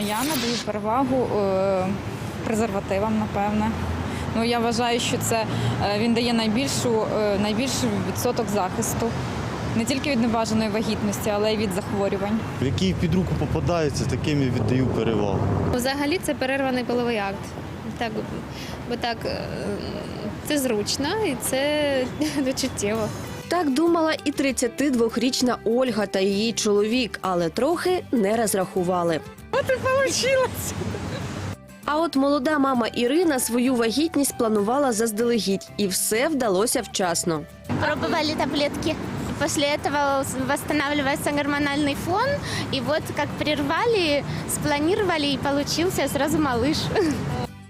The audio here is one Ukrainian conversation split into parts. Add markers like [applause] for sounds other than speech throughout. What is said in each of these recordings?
Я надаю перевагу е, презервативам, напевне. Ну, я вважаю, що це е, він дає найбільшу, е, найбільший відсоток захисту не тільки від небажаної вагітності, але й від захворювань. Які під руку попадаються, таким я віддаю перевагу. Взагалі це перерваний половий акт. Так, бо так це зручно і це [laughs] чуттєво. Так думала і 32-річна Ольга та її чоловік, але трохи не розрахували. От і вийшло. А от молода мама Ірина свою вагітність планувала заздалегідь, і все вдалося вчасно. Пробовали таблетки. После этого восстанавливается гормональный фон. И вот как прервали, спланировали, и получился сразу малыш.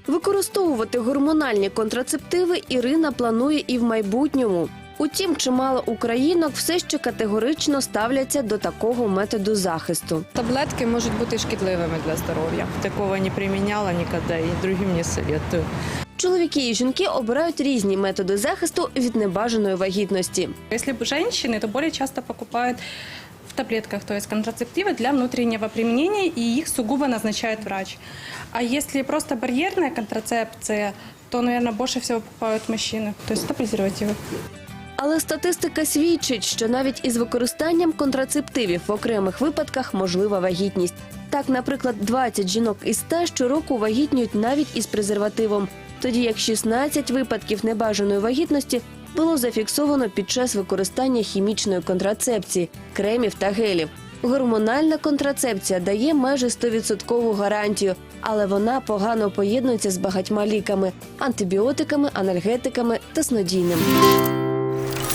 Використовувати гормональні контрацептиви Ірина планує і в майбутньому. Утім, чимало українок все ще категорично ставляться до такого методу захисту. Таблетки можуть бути шкідливими для здоров'я. Такого не приміняла ніколи і другим не советую. Чоловіки і жінки обирають різні методи захисту від небажаної вагітності. Если бы женщины, то более часто покупают в таблетках, то есть контрацептивы для внутреннего применения, и их сугубо назначает врач. А если просто барьерная контрацепция, то, наверное, больше всего покупают мужчины, то есть это презервативы. Але статистика свідчить, що навіть із використанням контрацептивів в окремих випадках можлива вагітність. Так, наприклад, 20 жінок із 100 щороку вагітніють навіть із презервативом, тоді як 16 випадків небажаної вагітності було зафіксовано під час використання хімічної контрацепції, кремів та гелів. Гормональна контрацепція дає майже 100% гарантію, але вона погано поєднується з багатьма ліками, антибіотиками, анальгетиками та снодійним. you